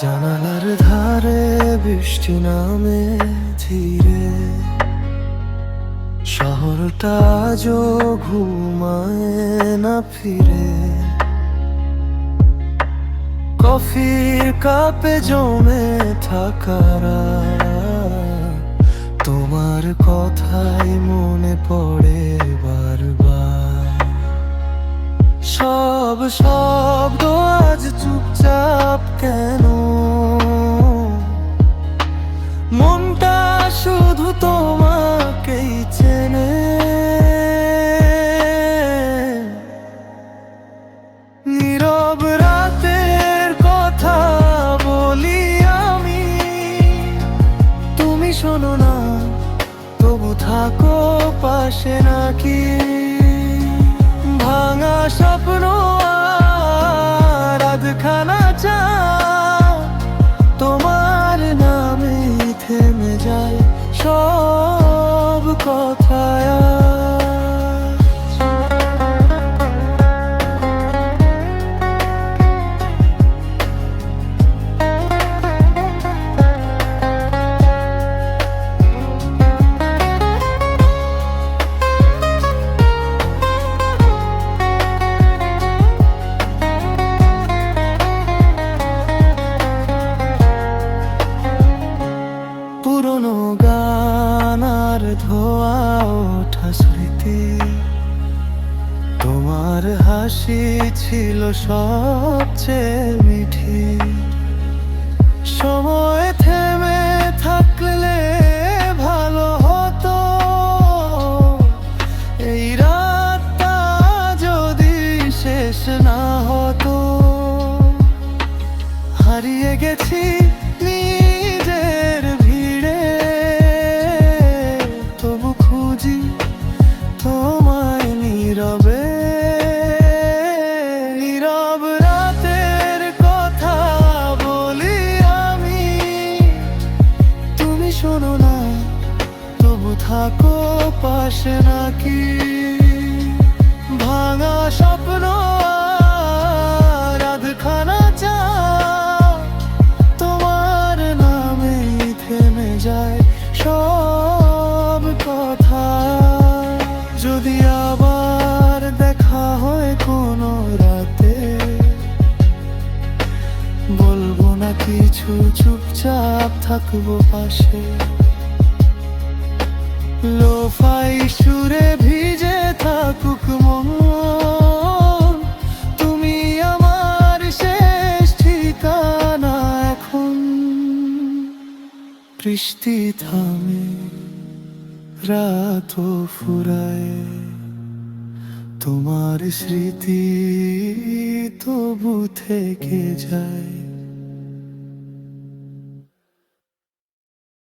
জানালার ধারে বৃষ্টি নামে ধীরে। শহরটা যো ঘুমায় না ফিরে। কফির কাপে জমে থাকারা তোমার কথাই মনে পড়ে। শব্দ আজ চুপচাপ কেন? মনটা শুধু তোমাকেই চেনে। নীরব রাতের কথা বলি আমি। তুমি শোনো না, তবু থাকো পাশে নাকি। পুরনো গানার ধোয়া ওঠা স্মৃতি। তোমার হাসি ছিল সবচেয়ে মিঠি। সময় থেমে থাকলে ভালো হতো। এই রাতটা যদি শেষ না হতো, হারিয়ে গেছি থাকো পাশে নাকি, ভাঙা স্বপ্ন রাধখানা চা তোমার নামে থেমে যায় সব কথা। যদি আবার দেখা হয় কোনো রাতে, বলব না কিছু, চুপচাপ থাকব পাশে। লোফাই সুরে ভিজে থাকুক মন। তুমি আমার শেষ ঠিকানা এখন। বৃষ্টি থামে রাত ফুরায়। তোমার স্মৃতি তবু থেকে যায়।